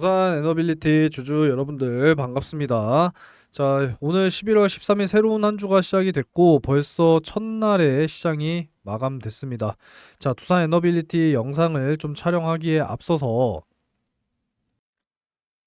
부산 에너빌리티 주주 여러분들 반갑습니다. 자, 오늘 11월 13일 새로운 한 주가 시작이 됐고 벌써 첫날의 시장이 마감됐습니다. 자, 두산 에너빌리티 영상을 좀 촬영하기에 앞서서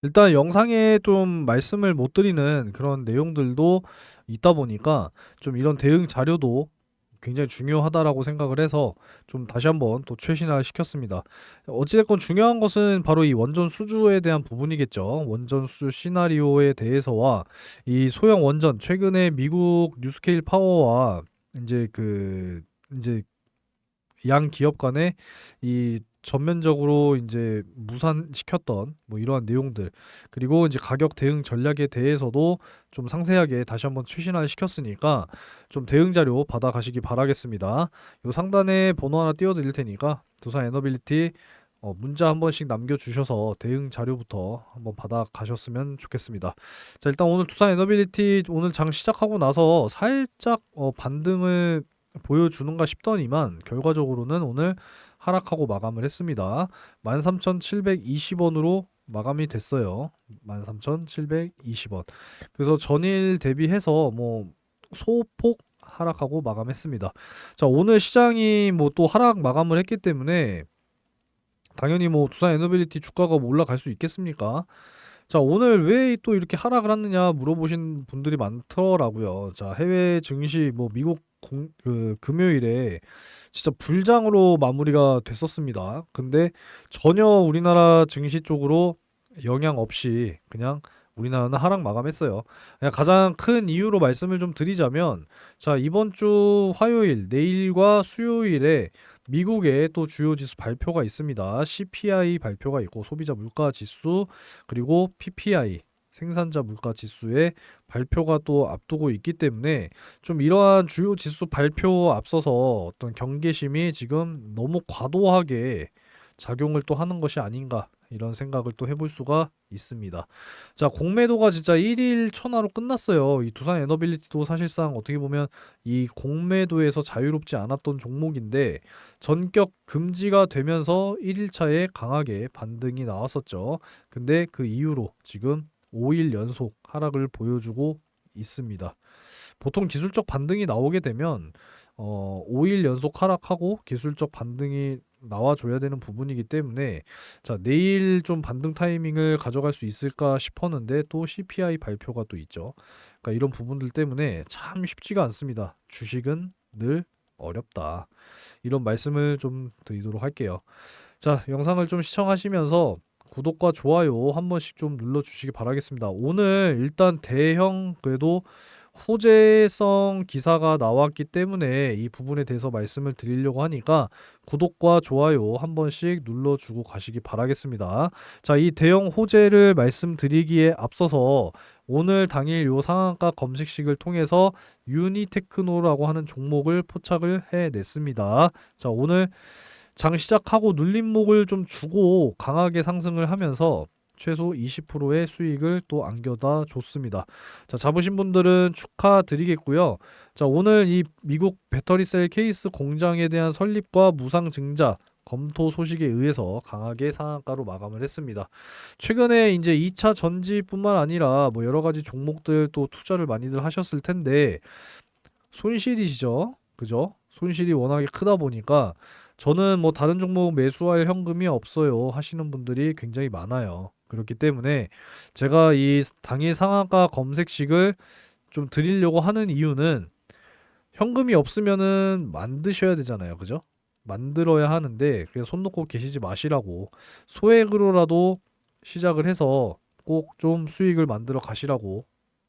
일단 영상에 좀 말씀을 못 드리는 그런 내용들도 있다 보니까 좀 이런 대응 자료도 굉장히 중요하다라고 생각을 해서 좀 다시 한번 또 최신화 시켰습니다. 어찌됐건 중요한 것은 바로 이 원전 수주에 대한 부분이겠죠. 원전 수주 시나리오에 대해서와 이 소형 원전 최근에 미국 뉴스케일 파워와 이제 그 이제 양 기업 간의 이 전면적으로 이제 무산시켰던 뭐 이러한 내용들 그리고 이제 가격 대응 전략에 대해서도 좀 상세하게 다시 한번 최신화 시켰으니까 좀 대응 자료 받아 가시기 바라겠습니다. 요 상단에 번호 하나 띄워 드릴 테니까 두산 에너빌리티 어, 문자 한 번씩 남겨주셔서 대응 자료부터 한번 받아 가셨으면 좋겠습니다. 자 일단 오늘 두산 에너빌리티 오늘 장 시작하고 나서 살짝 어, 반등을 보여주는가 싶더니만 결과적으로는 오늘 하락하고 마감을 했습니다. 13,720원으로 마감이 됐어요. 13,720원. 그래서 전일 대비해서 뭐 소폭 하락하고 마감했습니다. 자, 오늘 시장이 뭐 또 하락 마감을 했기 때문에 당연히 뭐 두산 에너빌리티 주가가 뭐 올라갈 수 있겠습니까? 자, 오늘 왜 또 이렇게 하락을 하느냐 물어보신 분들이 많더라고요. 자, 해외 증시 뭐 미국 공, 그 금요일에 진짜 불장으로 마무리가 됐었습니다. 근데 전혀 우리나라 증시 쪽으로 영향 없이 그냥 우리나라는 하락 마감했어요. 그냥 가장 큰 이유로 말씀을 좀 드리자면 자, 이번 주 화요일, 내일과 수요일에 미국의 또 주요 지수 발표가 있습니다. CPI 발표가 있고 소비자 물가 지수 그리고 PPI 생산자 물가 지수의 발표가 또 앞두고 있기 때문에 좀 이러한 주요 지수 발표 앞서서 어떤 경계심이 지금 너무 과도하게 작용을 또 하는 것이 아닌가 이런 생각을 또 해볼 수가 있습니다. 자, 공매도가 진짜 1일 천하로 끝났어요. 이 두산 에너빌리티도 사실상 어떻게 보면 이 공매도에서 자유롭지 않았던 종목인데 전격 금지가 되면서 1일차에 강하게 반등이 나왔었죠. 근데 그 이후로 지금 5일 연속 하락을 보여주고 있습니다. 보통 기술적 반등이 나오게 되면 어, 5일 연속 하락하고 기술적 반등이 나와줘야 되는 부분이기 때문에 자 내일 좀 반등 타이밍을 가져갈 수 있을까 싶었는데 또 CPI 발표가 또 있죠. 그러니까 이런 부분들 때문에 참 쉽지가 않습니다. 주식은 늘 어렵다. 이런 말씀을 좀 드리도록 할게요. 자 영상을 좀 시청하시면서 구독과 좋아요 한 번씩 좀 눌러주시기 바라겠습니다. 오늘 일단 대형 그래도 호재성 기사가 나왔기 때문에 이 부분에 대해서 말씀을 드리려고 하니까 구독과 좋아요 한 번씩 눌러주고 가시기 바라겠습니다. 자, 이 대형 호재를 말씀드리기에 앞서서 오늘 당일 요 상한가 검색식을 통해서 유니테크노라고 하는 종목을 포착을 해냈습니다. 자, 오늘 장 시작하고 눌림목을 좀 주고 강하게 상승을 하면서 최소 20%의 수익을 또 안겨다 줬습니다. 자, 잡으신 분들은 축하드리겠고요. 자, 오늘 이 미국 배터리셀 케이스 공장에 대한 설립과 무상 증자 검토 소식에 의해서 강하게 상한가로 마감을 했습니다. 최근에 이제 2차 전지뿐만 아니라 뭐 여러 가지 종목들 또 투자를 많이들 하셨을 텐데 손실이시죠? 그죠? 손실이 워낙에 크다 보니까 저는 뭐 다른 종목 매수할 현금이 없어요 하시는 분들이 굉장히 많아요. 그렇기 때문에 제가 이 당일 상한가 검색식을 좀 드리려고 하는 이유는 현금이 없으면은 만드셔야 되잖아요. 그죠? 만들어야 하는데 그냥 손 놓고 계시지 마시라고 소액으로라도 시작을 해서 꼭 좀 수익을 만들어 가시라고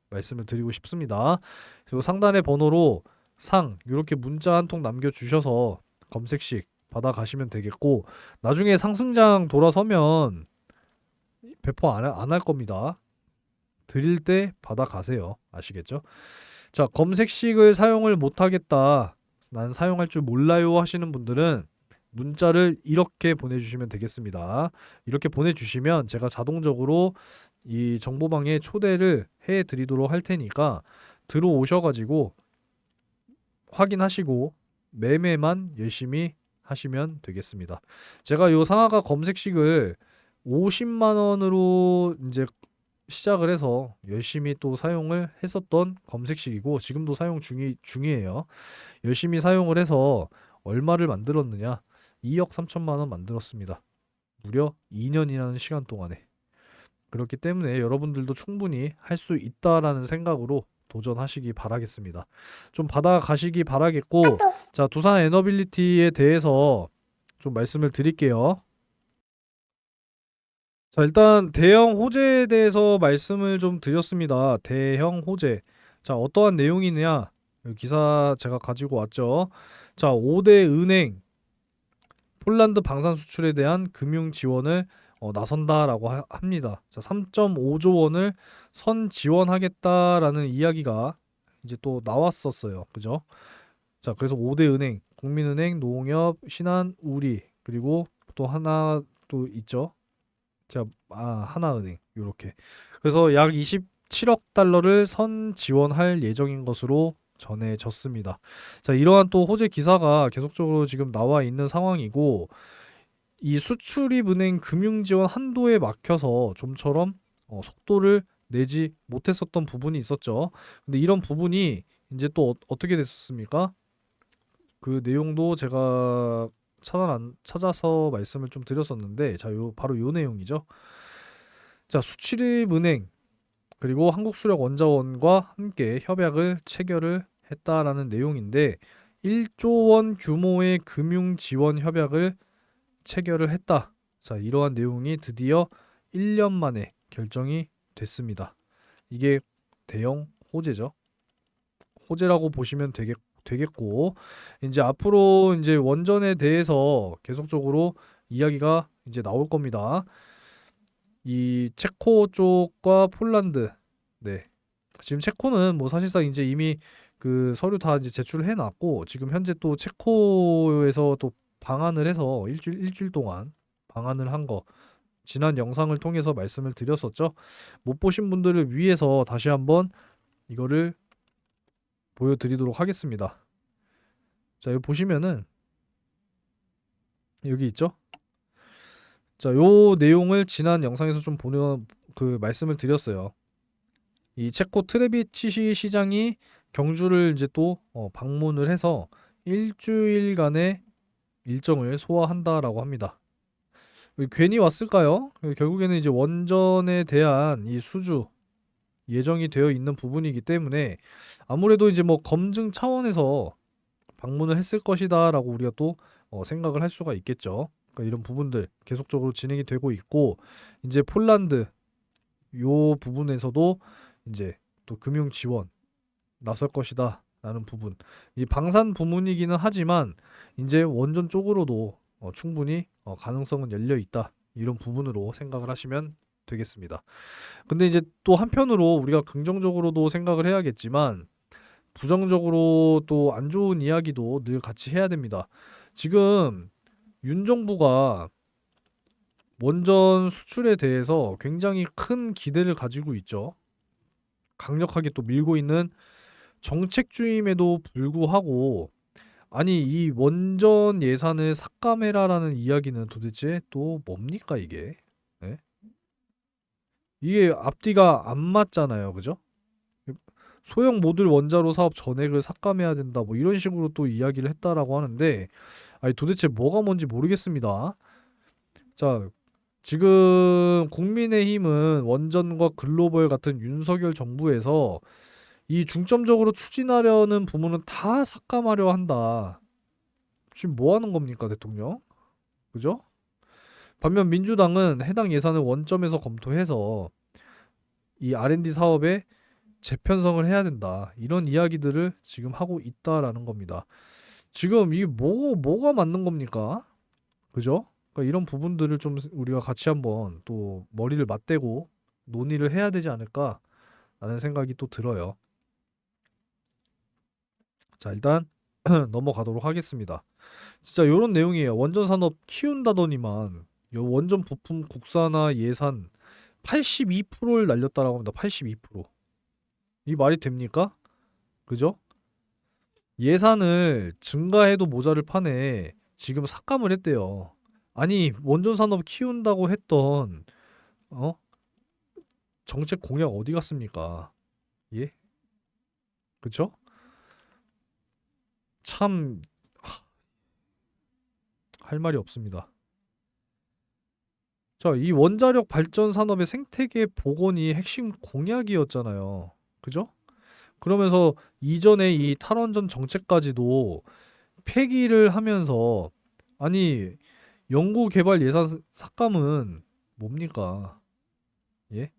말씀을 드리고 싶습니다. 그리고 상단의 번호로 상 이렇게 문자 한 통 남겨 주셔서 검색식 받아 가시면 되겠고 나중에 상승장 돌아서면 배포 안 할 겁니다. 드릴 때 받아 가세요. 아시겠죠? 자, 검색식을 사용을 못 하겠다. 난 사용할 줄 몰라요 하시는 분들은 문자를 이렇게 보내주시면 되겠습니다. 이렇게 보내주시면 제가 자동적으로 이 정보방에 초대를 해 드리도록 할 테니까 들어오셔가지고 확인하시고 매매만 열심히 하시면 되겠습니다. 제가 요 상하가 검색식을 50만 원으로 이제 시작을 해서 열심히 또 사용을 했었던 검색식이고 지금도 사용 중이 중이에요. 열심히 사용을 해서 얼마를 만들었느냐? 2억 3천만 원 만들었습니다. 무려 2년이라는 시간 동안에. 그렇기 때문에 여러분들도 충분히 할 수 있다라는 생각으로 도전하시기 바라겠습니다. 좀 받아가시기 바라겠고 자 두산 에너빌리티에 대해서 좀 말씀을 드릴게요. 자 일단 대형 호재에 대해서 말씀을 좀 드렸습니다. 대형 호재. 자 어떠한 내용이냐? 기사 제가 가지고 왔죠. 자 5대 은행 폴란드 방산 수출에 대한 금융 지원을 어, 나선다라고 하- 합니다. 자 3.5조 원을 선 지원하겠다라는 이야기가 이제 또 나왔었어요. 그죠? 자, 그래서 5대 은행, 국민은행, 농협, 신한, 우리 그리고 또 하나 또 있죠. 자, 아, 하나은행 요렇게. 그래서 약 27억 달러를 선 지원할 예정인 것으로 전해졌습니다. 자, 이러한 또 호재 기사가 계속적으로 지금 나와 있는 상황이고 이 수출입은행 금융 지원 한도에 막혀서 좀처럼 어, 속도를 내지 못했었던 부분이 있었죠. 근데 이런 부분이 이제 또 어, 어떻게 됐습니까? 그 내용도 제가 찾아 찾아서 말씀을 좀 드렸었는데 자, 요 바로 요 내용이죠. 자, 수출입은행 그리고 한국수력원자원과 함께 협약을 체결을 했다라는 내용인데 1조 원 규모의 금융 지원 협약을 체결을 했다. 자, 이러한 내용이 드디어 1년 만에 결정이 됐습니다. 이게 대형 호재죠. 호재라고 보시면 되겠, 되겠고 이제 앞으로 이제 원전에 대해서 계속적으로 이야기가 이제 나올 겁니다. 이 체코 쪽과 폴란드 네. 지금 체코는 뭐 사실상 이제 이미 그 서류 다 이제 제출을 해놨고 지금 현재 또 체코에서 또 방한을 해서 일주일 일주일 동안 방한을 한거 지난 영상을 통해서 말씀을 드렸었죠. 못 보신 분들을 위해서 다시 한번 이거를 보여드리도록 하겠습니다. 자 여기 보시면은 여기 있죠. 자, 요 내용을 지난 영상에서 좀 보는 그 말씀을 드렸어요. 이 체코 트레비치 시장이 경주를 이제 또 어, 방문을 해서 일주일간의 일정을 소화한다라고 합니다. 괜히 왔을까요? 결국에는 이제 원전에 대한 이 수주 예정이 되어 있는 부분이기 때문에 아무래도 이제 뭐 검증 차원에서 방문을 했을 것이다라고 우리가 또 어, 생각을 할 수가 있겠죠. 그러니까 이런 부분들 계속적으로 진행이 되고 있고 이제 폴란드 요 부분에서도 이제 또 금융 지원 나설 것이다 라는 부분. 이 방산 부문이기는 하지만 이제 원전 쪽으로도 어, 충분히 어, 가능성은 열려 있다. 이런 부분으로 생각을 하시면 되겠습니다. 근데 이제 또 한편으로 우리가 긍정적으로도 생각을 해야겠지만 부정적으로 또 안 좋은 이야기도 늘 같이 해야 됩니다. 지금 윤 정부가 원전 수출에 대해서 굉장히 큰 기대를 가지고 있죠. 강력하게 또 밀고 있는 정책주임에도 불구하고 아니 이 원전 예산을 삭감해라라는 이야기는 도대체 또 뭡니까 이게? 네? 이게 앞뒤가 안 맞잖아요, 그죠? 소형 모듈 원자로 사업 전액을 삭감해야 된다, 뭐 이런 식으로 또 이야기를 했다라고 하는데, 아니 도대체 뭐가 뭔지 모르겠습니다. 자, 지금 국민의힘은 원전과 글로벌 같은 윤석열 정부에서 이 중점적으로 추진하려는 부분은 다 삭감하려 한다. 지금 뭐 하는 겁니까, 대통령? 그죠? 반면 민주당은 해당 예산을 원점에서 검토해서 이 R&D 사업에 재편성을 해야 된다. 이런 이야기들을 지금 하고 있다라는 겁니다. 지금 이 뭐, 뭐가 맞는 겁니까? 그죠? 그러니까 이런 부분들을 좀 우리가 같이 한번 또 머리를 맞대고 논의를 해야 되지 않을까 라는 생각이 또 들어요. 자, 일단 넘어가도록 하겠습니다. 진짜 이런 내용이에요. 원전 산업 키운다더니만 요 원전 부품 국산화 예산 82%를 날렸다라고 합니다. 82%. 이 말이 됩니까? 그죠? 예산을 증가해도 모자를 판에 지금 삭감을 했대요. 아니 원전 산업 키운다고 했던 어 정책 공약 어디 갔습니까? 예? 그쵸? 참 할 말이 없습니다. 자, 이 원자력 발전 산업의 생태계 복원이 핵심 공약이었잖아요. 그죠? 그러면서 이전에 이 탈원전 정책까지도 폐기를 하면서 아니 연구 개발 예산 삭감은 뭡니까? 예?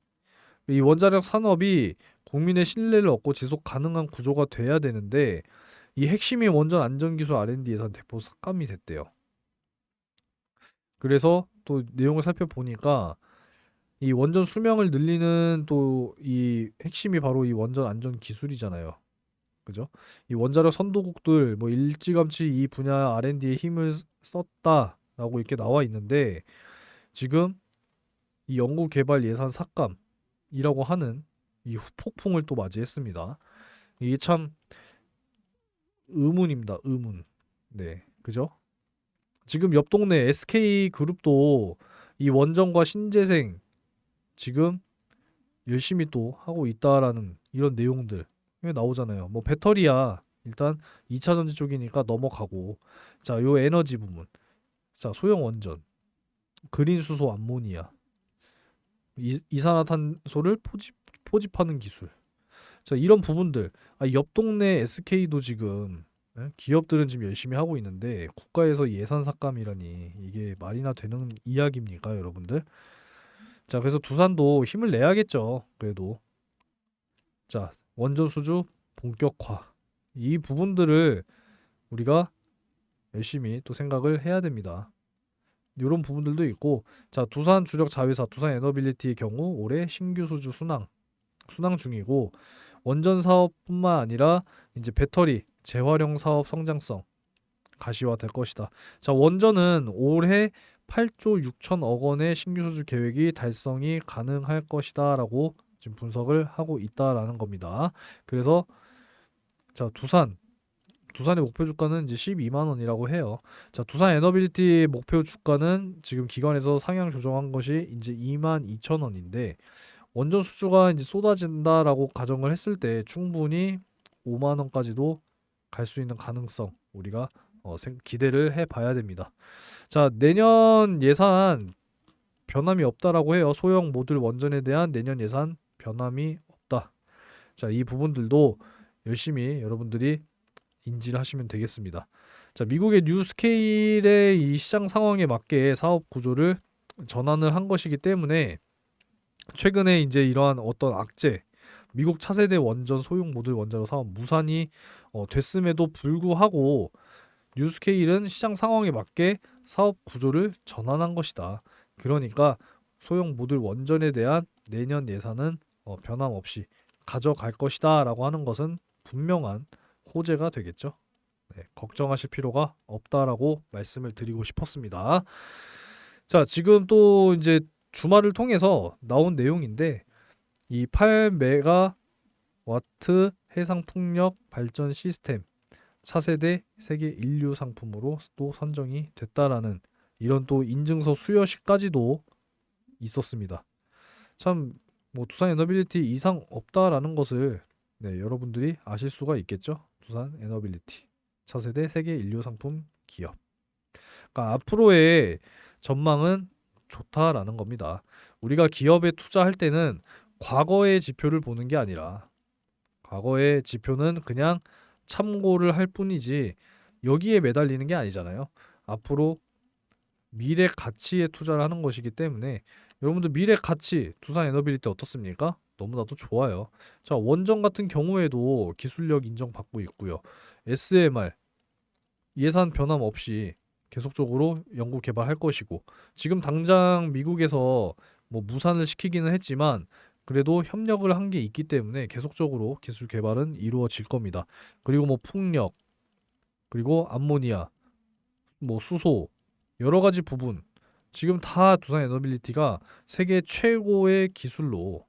이 원자력 산업이 국민의 신뢰를 얻고 지속 가능한 구조가 돼야 되는데 이 핵심인 원전 안전기술 R&D 예산 대폭 삭감이 됐대요. 그래서 또 내용을 살펴보니까 이 원전 수명을 늘리는 또 이 핵심이 바로 이 원전 안전 기술이잖아요. 그죠? 이 원자력 선도국들 뭐 일찌감치 이 분야 R&D에 힘을 썼다라고 이렇게 나와 있는데 지금 이 연구 개발 예산 삭감이라고 하는 이 폭풍을 또 맞이했습니다. 이게 참 의문입니다. 의문. 네. 그죠? 지금 옆 동네 SK 그룹도 이 원전과 신재생 지금 열심히 또 하고 있다라는 이런 내용들 나오잖아요. 뭐 배터리야 일단 2차 전지 쪽이니까 넘어가고 자, 요 에너지 부분. 자, 소형 원전. 그린 수소 암모니아. 이, 이산화탄소를 포집 포집하는 기술. 자, 이런 부분들. 아, 옆 동네 SK도 지금 예? 기업들은 지금 열심히 하고 있는데 국가에서 예산 삭감이라니 이게 말이나 되는 이야기입니까, 여러분들? 자, 그래서 두산도 힘을 내야겠죠. 그래도 자, 원전 수주 본격화. 이 부분들을 우리가 열심히 또 생각을 해야 됩니다. 이런 부분들도 있고 자 두산 주력 자회사 두산 에너빌리티의 경우 올해 신규 수주 순항 순항 중이고 원전 사업뿐만 아니라 이제 배터리 재활용 사업 성장성 가시화될 것이다. 자 원전은 올해 8조 6천억 원의 신규 수주 계획이 달성이 가능할 것이다라고 지금 분석을 하고 있다라는 겁니다. 그래서 자 두산 두산의 목표 주가는 이제 12만 원이라고 해요. 자, 두산 에너빌리티 목표 주가는 지금 기관에서 상향 조정한 것이 이제 2만 2천 원인데 원전 수주가 이제 쏟아진다라고 가정을 했을 때 충분히 5만 원까지도 갈 수 있는 가능성 우리가 어, 생, 기대를 해봐야 됩니다. 자, 내년 예산 변함이 없다라고 해요. 소형 모듈 원전에 대한 내년 예산 변함이 없다. 자, 이 부분들도 열심히 여러분들이 인지를 하시면 되겠습니다. 자, 미국의 뉴스케일의 이 시장 상황에 맞게 사업 구조를 전환을 한 것이기 때문에 최근에 이제 이러한 어떤 악재, 미국 차세대 원전 소형 모듈 원자로 사업 무산이 어, 됐음에도 불구하고 뉴스케일은 시장 상황에 맞게 사업 구조를 전환한 것이다. 그러니까 소형 모듈 원전에 대한 내년 예산은 어, 변함없이 가져갈 것이다라고 하는 것은 분명한 호재가 되겠죠. 네, 걱정하실 필요가 없다라고 말씀을 드리고 싶었습니다. 자, 지금 또 이제 주말을 통해서 나온 내용인데 이 8메가 와트 해상 풍력 발전 시스템 차세대 세계 인류 상품으로 또 선정이 됐다라는 이런 또 인증서 수여식까지도 있었습니다. 참 뭐 두산 에너빌리티 이상 없다라는 것을 네, 여러분들이 아실 수가 있겠죠. 두산 에너빌리티 차세대 세계 인류 상품 기업. 그러니까 앞으로의 전망은 좋다라는 겁니다. 우리가 기업에 투자할 때는 과거의 지표를 보는 게 아니라 과거의 지표는 그냥 참고를 할 뿐이지 여기에 매달리는 게 아니잖아요. 앞으로 미래 가치에 투자를 하는 것이기 때문에 여러분들 미래 가치 두산 에너빌리티 어떻습니까? 너무나도 좋아요. 자, 원전 같은 경우에도 기술력 인정받고 있고요. SMR 예산 변함 없이 계속적으로 연구 개발할 것이고 지금 당장 미국에서 뭐 무산을 시키기는 했지만 그래도 협력을 한 게 있기 때문에 계속적으로 기술 개발은 이루어질 겁니다. 그리고 뭐 풍력 그리고 암모니아 뭐 수소 여러 가지 부분 지금 다 두산 에너빌리티가 세계 최고의 기술로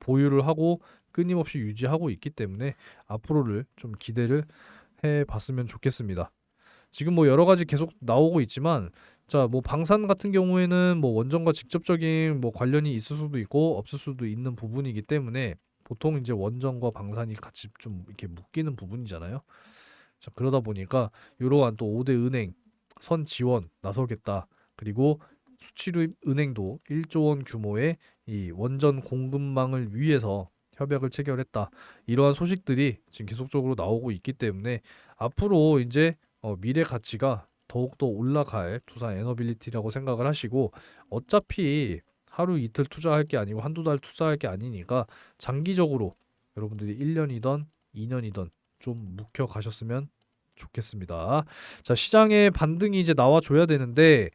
보유를 하고 끊임없이 유지하고 있기 때문에 앞으로를 좀 기대를 해 봤으면 좋겠습니다. 지금 뭐 여러 가지 계속 나오고 있지만 자, 뭐 방산 같은 경우에는 뭐 원전과 직접적인 뭐 관련이 있을 수도 있고 없을 수도 있는 부분이기 때문에 보통 이제 원전과 방산이 같이 좀 이렇게 묶이는 부분이잖아요. 자, 그러다 보니까 이러한 또 5대 은행 선 지원 나서겠다. 그리고 수취를 은행도 1조 원 규모의 이 원전 공급망을 위해서 협약을 체결했다. 이러한 소식들이 지금 계속적으로 나오고 있기 때문에 앞으로 이제 어, 미래 가치가 더욱더 올라갈 두산 에너빌리티라고 생각을 하시고 어차피 하루 이틀 투자할 게 아니고 한두 달 투자할 게 아니니까 장기적으로 여러분들이 1년이던 2년이던 좀 묵혀 가셨으면 좋겠습니다. 자, 시장의 반등이 이제 나와 줘야 되는데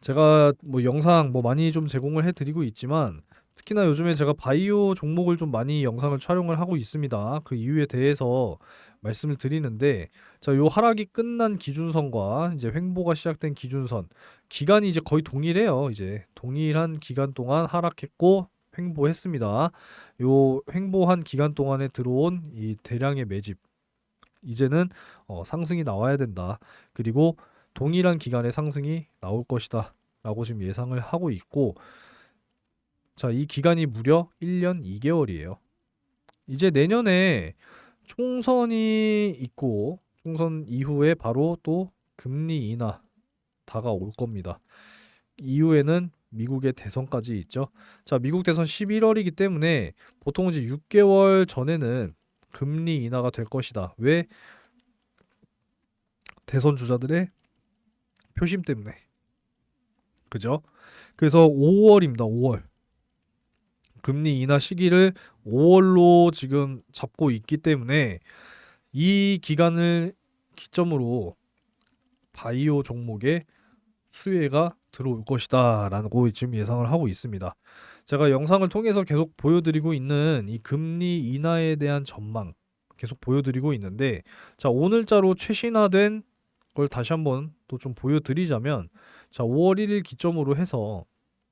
제가 뭐 영상 뭐 많이 좀 제공을 해 드리고 있지만 특히나 요즘에 제가 바이오 종목을 좀 많이 영상을 촬영을 하고 있습니다. 그 이유에 대해서 말씀을 드리는데 자, 요 하락이 끝난 기준선과 이제 횡보가 시작된 기준선 기간이 이제 거의 동일해요. 이제 동일한 기간 동안 하락했고 횡보했습니다. 요 횡보한 기간 동안에 들어온 이 대량의 매집 이제는 어, 상승이 나와야 된다. 그리고 동일한 기간에 상승이 나올 것이다. 라고 지금 예상을 하고 있고 자, 이 기간이 무려 1년 2개월이에요. 이제 내년에 총선이 있고 총선 이후에 바로 또 금리 인하 다가올 겁니다. 이후에는 미국의 대선까지 있죠. 자, 미국 대선 11월이기 때문에 보통 이제 6개월 전에는 금리 인하가 될 것이다. 왜? 대선 주자들의 표심 때문에. 그죠? 그래서 5월입니다. 5월. 금리 인하 시기를 5월로 지금 잡고 있기 때문에 이 기간을 기점으로 바이오 종목의 수혜가 들어올 것이다 라고 지금 예상을 하고 있습니다. 제가 영상을 통해서 계속 보여드리고 있는 이 금리 인하에 대한 전망 계속 보여드리고 있는데 자 오늘자로 최신화된 걸 다시 한번 또 좀 보여드리자면 자 5월 1일 기점으로 해서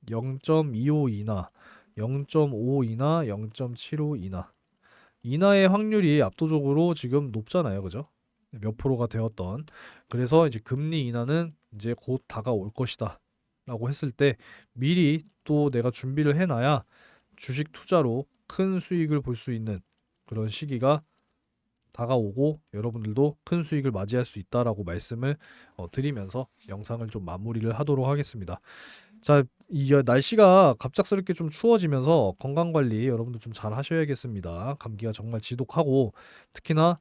0.25 인하 0.5 인하, 0.75 인하. 인하의 확률이 압도적으로 지금 높잖아요. 그죠? 몇 프로가 되었던. 그래서 이제 금리 인하는 이제 곧 다가올 것이다. 라고 했을 때 미리 또 내가 준비를 해놔야 주식 투자로 큰 수익을 볼 수 있는 그런 시기가 다가오고 여러분들도 큰 수익을 맞이할 수 있다라고 말씀을 어, 드리면서 영상을 좀 마무리를 하도록 하겠습니다. 자, 이 날씨가 갑작스럽게 좀 추워지면서 건강 관리 여러분들 좀 잘 하셔야겠습니다. 감기가 정말 지독하고 특히나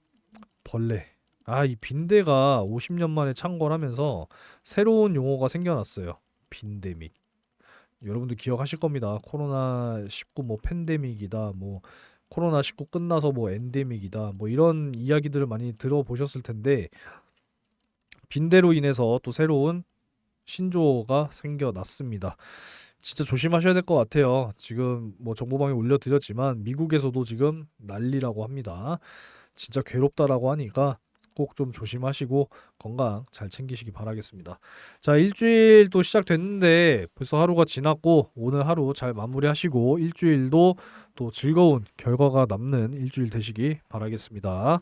벌레. 아, 이 빈대가 50년 만에 창궐하면서 새로운 용어가 생겨났어요. 빈데믹. 여러분들 기억하실 겁니다. 코로나 19 뭐 팬데믹이다. 뭐 코로나 19 끝나서 뭐 엔데믹이다. 뭐 이런 이야기들을 많이 들어보셨을 텐데 빈대로 인해서 또 새로운 신조어가 생겨났습니다. 진짜 조심하셔야 될 것 같아요. 지금 뭐 정보방에 올려드렸지만 미국에서도 지금 난리라고 합니다. 진짜 괴롭다라고 하니까 꼭 좀 조심하시고 건강 잘 챙기시기 바라겠습니다. 자, 일주일 또 시작됐는데 벌써 하루가 지났고 오늘 하루 잘 마무리하시고 일주일도 또 즐거운 결과가 남는 일주일 되시기 바라겠습니다.